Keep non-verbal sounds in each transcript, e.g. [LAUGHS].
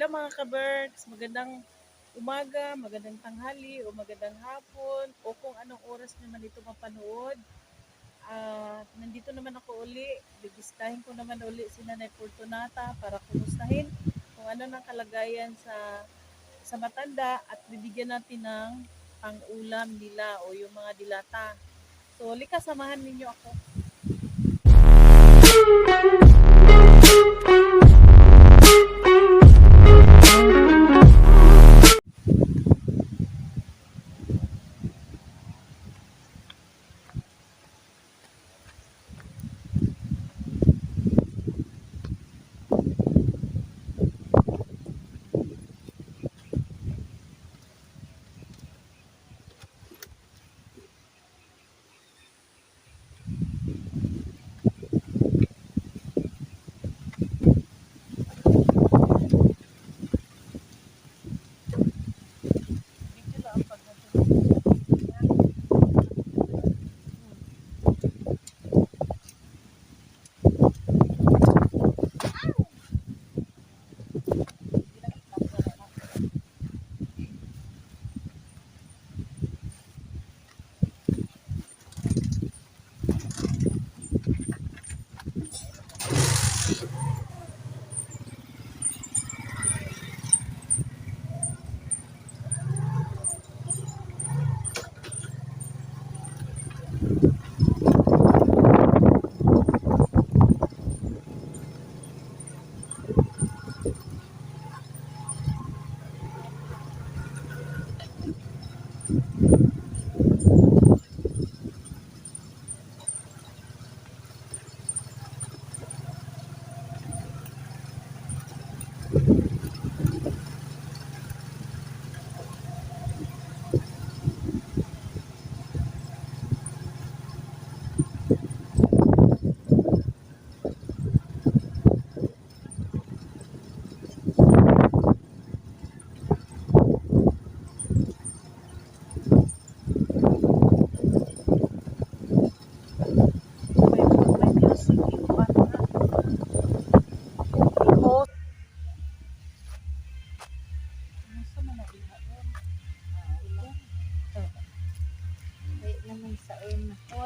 Hello mga ka-birds, magandang umaga, magandang tanghali o magandang hapon o kung anong oras naman ito mapanood. Ah, nandito naman ako uli, bibistahin ko naman uli si Nanay Fortunata para kumustahin kung ano ng kalagayan sa sa matanda at bibigyan natin ng pang-ulam nila o yung mga dilata. So, lika samahan ninyo ako.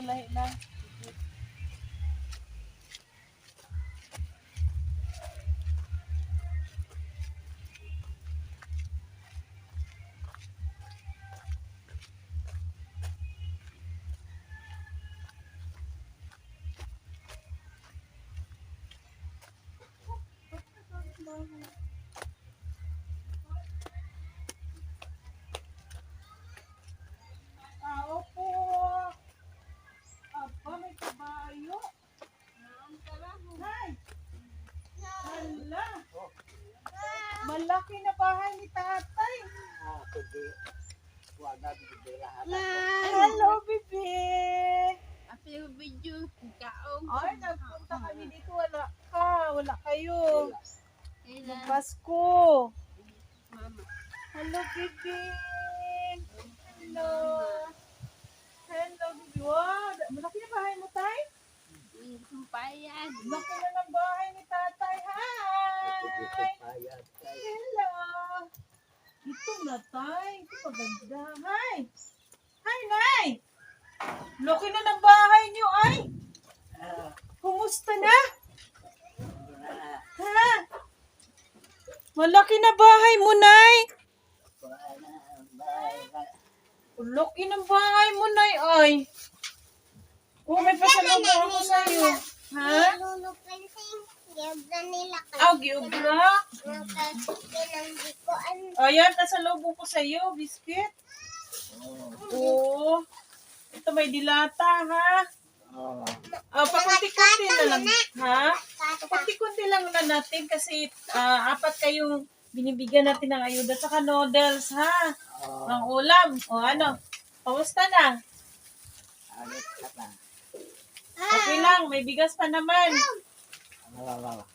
Lahi na. Hello! Ato yung video, kaong. Ay, nagpunta kami dito. Wala ka. Wala kayo. Kailan, Pasko. mama. Hello, bebe! Hello! Hello, bebe. Wow! Malaki na bahay mo, tay? Sumpayan. Laki na ng bahay ni tatay. Hi! Hello! Ito na, tay. Ito maganda. Hi! Hi, Nay! Laki na ng bahay niyo, ay! Kumusta na? Ha? Malaki na bahay mo, Nay! Laki ng bahay mo, Nay, ay! Oh, may pasalubong ako sa'yo. Ha? Ah, giubra. Ayan, pasalubong ko sa'yo, biscuit. Oo. Ito may dilata, ha? Oh, Ah, pakunti-kunti na lang. Ha? Pakunti-kunti lang na natin kasi ah, apat kayong binibigyan natin ng ayuda. Saka noodles, ha? oh, Ang ulam. O ano? Kamusta na? Okay lang, may bigas pa naman. Wala, wala.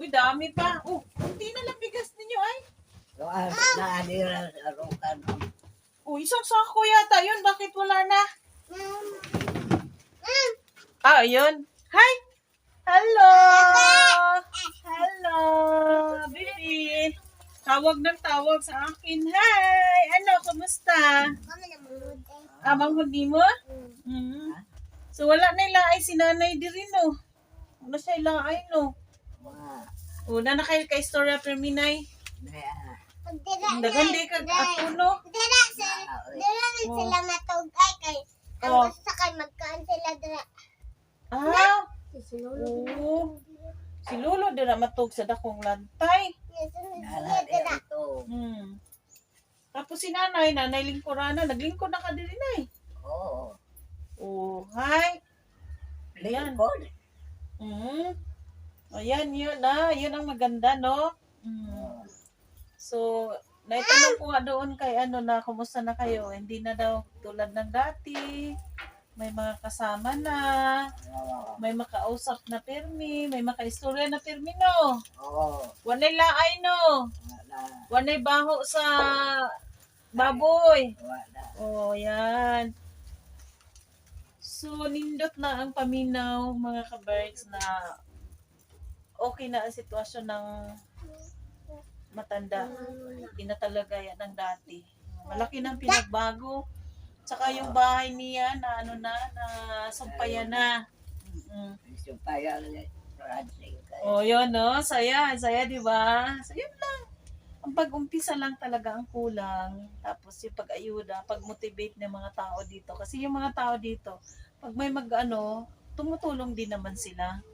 Uy, dami pa. Oh, hindi na lang bigas ninyo ay. Doon, naadira sa rukan. Oh, isang sako yata yun. Bakit wala na? Ah, ayun. Hi! Hello! Hello! Baby! Tawag ng tawag sa akin. Hi! Ano, kumusta? Kamang hindi mo? Mm. So, wala na ila ay si nanay di rin, no? Ano siya ila ay, no? Una na kayo kay Storya Perminay. Naya, Nagandi ka ako, no? Dira sa dira rin sila matugay kay ang Oh. gusto kay magkaan sila dira. Ah, oo. Si Lolo di na matug sa dakong lantay. Nala sila dira. Hmm. Tapos si nanay, nanay lingkurana, naglingkod na ka din ay. Oo. Oh, hi. Ayan. Lingkod. Mm. Ayan, yun na. Yun ang maganda, no? Mm. So, naitanong ko nga doon kay ano na, kumusta na kayo? Hindi na daw tulad ng dati. May mga kasama na. May makausap na pirmi. May makaistorya na pirmi, no? Oo. Wanay laay, no? Wanay baho sa baboy. Oh, yan. So, nindot na ang paminaw, mga kabergs, na okay na ang sitwasyon ng matanda. Hindi na talaga yan ang dati. Malaki ng pinagbago. Tsaka yung bahay niya na ano na, na sumpayan na. Mm. Kayo. Oh, yun, no? Saya, saya, di ba? So, lang. Ang pag-umpisa lang talaga ang kulang. Tapos yung pag-ayuda, pag-motivate ng mga tao dito. Kasi yung mga tao dito, pag may mag-ano, tumutulong din naman sila.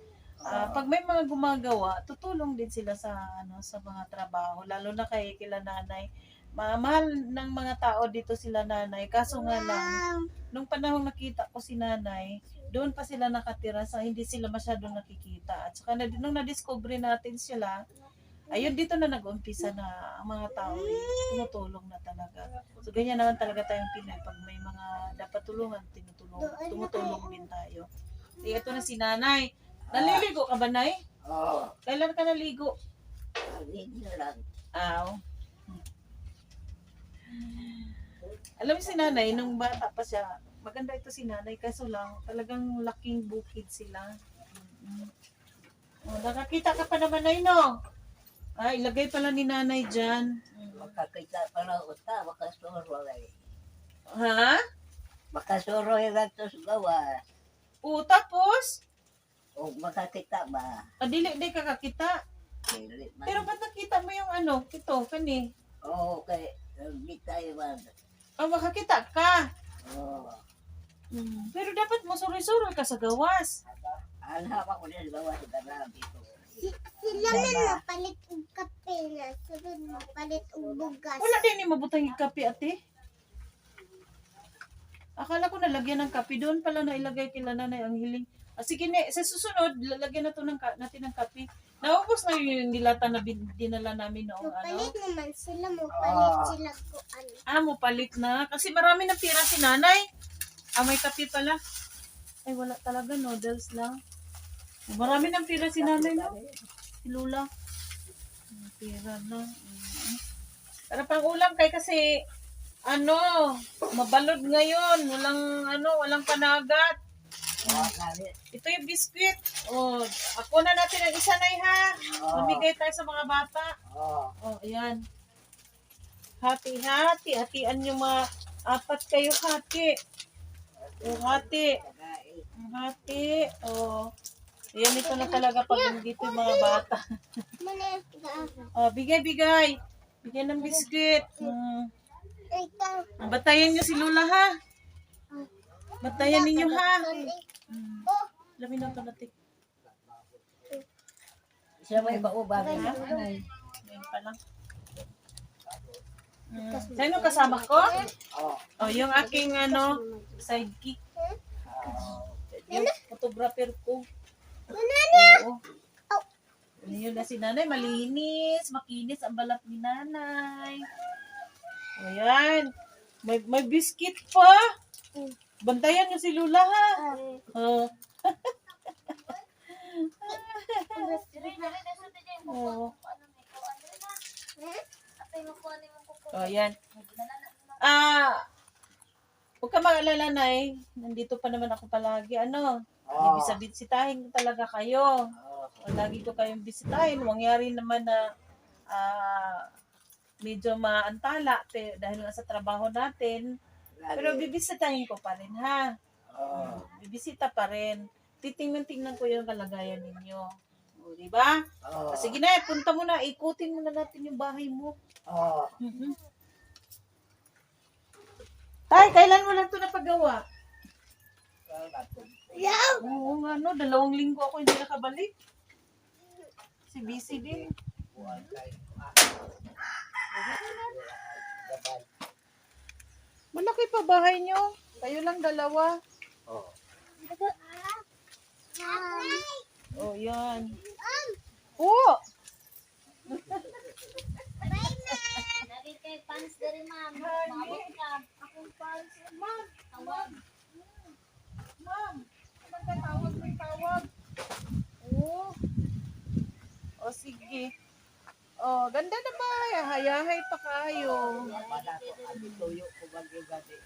Ah, pag may mga gumagawa, tutulong din sila sa ano sa mga trabaho, lalo na kay kila nanay. Ma- mahal ng mga tao dito sila nanay. Kaso nga lang, nung panahon nakita ko si nanay, doon pa sila nakatira sa hindi sila masyadong nakikita. At saka na, nung na-discover natin sila, ayun dito na nag-umpisa na ang mga tao eh, tumutulong na talaga. So ganyan naman talaga tayong Pinoy. Pag may mga dapat tulungan, tinutulong, tumutulong din tayo. Eh, ito na si nanay. Naliligo ka ba, Nay? Oo. Kailan ka naligo? Video lang. Aw. Alam mo si nanay, nung bata pa siya, maganda ito si nanay, kaso lang, talagang laking bukid sila. Mm. Oh, nakakita ka pa naman, Nay, no? Ah, ilagay pala ni nanay dyan. Makakita pa na uta, makasuro ay. Ha? Makasuro yung ganito sa gawa. O, tapos, O makakita ba? ah, dili, di ka kakita. Dili man. Pero ba't nakita mo yung ano, ito, kani? Oo, kay hindi tayo man. Ah, makakita ka. Oo. Mm. Pero dapat mo suri-suri ka sa gawas. Alhap ako din gawa sa ganabi ko. Sila man mapalit og kape na sunod mapalit og bugas. Wala din yung mabutang yung kape, ate. Akala ko nalagyan ng kape. Doon pala na ilagay kila nanay ang hiling. Ah, sige ne, sa susunod, lalagyan na to ng, ka- natin ng kape. Naubos na yung dilata na bin- dinala namin noong ano. Mapalit naman sila Ah. sila ko ano. Ah, mo palit na. Kasi marami ng pira si nanay. Ah, may kape pala. Ay, wala talaga. Noodles lang. Marami ng pira si nanay, no? Si Lula. May Pira na. Mm. Pero pang ulam kay kasi, ano, mabalod ngayon. Walang, ano, walang panagat. Nabi. Ito yung biskwit. Oh, ako na natin ang isa na ha. Oo. Mamigay tayo sa mga bata. Oo. Oh, ayan. Hati-hati. Hatian yung mga apat kayo hati. Oh, hati. Ang hati. Oh. Ayan, ito na talaga pag nandito yung mga bata. [LAUGHS] Oh, bigay, bigay. Bigay ng biskwit. Hmm. Batayan nyo si Lola, ha? Batayan ninyo, ha? Oh, Lamin na ito natin. Siya may maubang. Ha? Ayan pa lang. Hmm. Sino kasama ko? Oo. Oh, yung aking ano, sidekick. Yung photographer ko. Oo. Ayun na si nanay, malinis, makinis ang balat ni nanay. Ayan. May, may biscuit pa. Bantayan niyo si Lula ha. Oh. Oh. Oh, ayan. Ah, huwag ka mag-alala, Nay. Nandito pa naman ako palagi. Ano? Oo. Ibisabitsitahin talaga kayo. Oo. O, lagi ko kayong bisitahin. Mangyari naman na ah, medyo maantala te, dahil nga sa trabaho natin. Pero bibisitahin ko pa rin ha. Oo. Bibisita pa rin. Titingnan-tingnan ko yung kalagayan ninyo. O, di ba? Oo. Ah, Sige na, punta mo na. Ikutin mo na natin yung bahay mo. Oo. Mhm. Tay, kailan mo lang ito napagawa? Oo nga, no. Dalawang linggo ako hindi nakabalik. Si busy din. Malaki pa bahay nyo. Kayo lang dalawa. Oo. Oh, yan. Oh! Dari kay pants dari ma'am. Mabot ka. Akong pants. Ma'am. Tawag. Ma'am, ano ka tawag may tawag? Oh. Oh, sige. Oh, ganda na ba? Hayahay pa kayo. Wala ko ang tuyo ko bagay gani.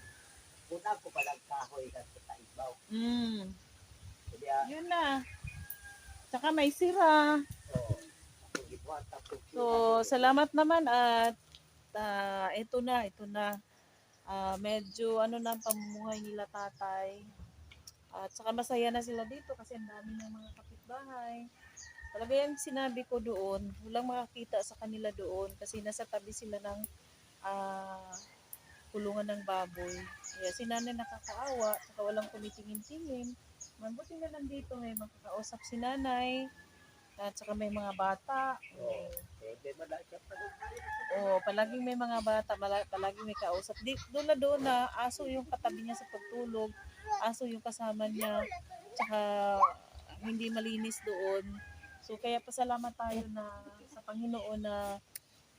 Una ko pa kahoy ka sa ibaw. Mm, yun na. Tsaka may sira. So, salamat naman at ah, ito na, ito na. Ah, medyo ano na ang pamumuhay nila tatay. At saka masaya na sila dito kasi ang dami ng mga kapitbahay. Talaga yung sinabi ko doon, walang makakita sa kanila doon kasi nasa tabi sila ng ah, kulungan ng baboy. Kaya si nanay nakakaawa, saka walang kumitingin-tingin. Mabuti na nandito, may makakausap si nanay. At saka may mga bata. Oo. Oo, palaging may mga bata, palaging may kausap. Di, doon na doon na, aso yung katabi niya sa pagtulog, aso yung kasama niya, tsaka hindi malinis doon. So, kaya pasalamat tayo na sa Panginoon na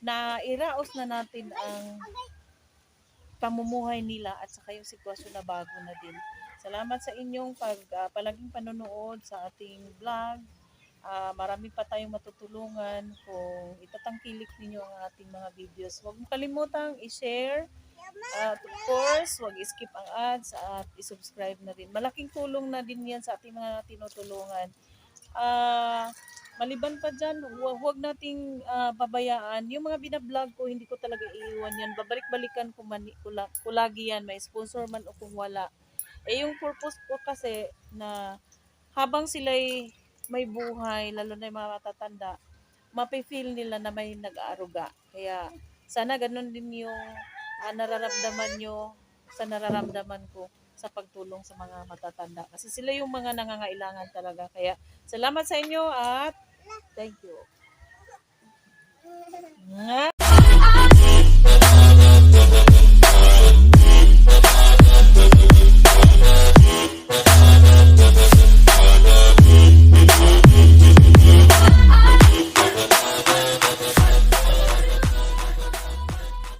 na iraos na natin ang pamumuhay nila at saka yung sitwasyon na bago na din. Salamat sa inyong pag, ah, palaging panonood sa ating vlog. Ah, marami pa tayong matutulungan kung itatangkilik ninyo ang ating mga videos. Huwag mo kalimutang i-share. At of course, huwag i-skip ang ads at i-subscribe na rin. Malaking tulong na din yan sa ating mga tinutulungan. Ah, maliban pa dyan, hu- huwag nating ah, babayaan. Yung mga binablog ko, hindi ko talaga iiwan yan. Babalik-balikan ko, man, ko, ko lagi yan. May sponsor man o kung wala. Eh yung purpose ko kasi na habang sila'y may buhay, lalo na yung mga matatanda, mapifeel nila na may nag-aaruga. Kaya sana ganun din yung ah, nararamdaman nyo sa nararamdaman ko sa pagtulong sa mga matatanda. Kasi sila yung mga nangangailangan talaga. Kaya salamat sa inyo at thank you.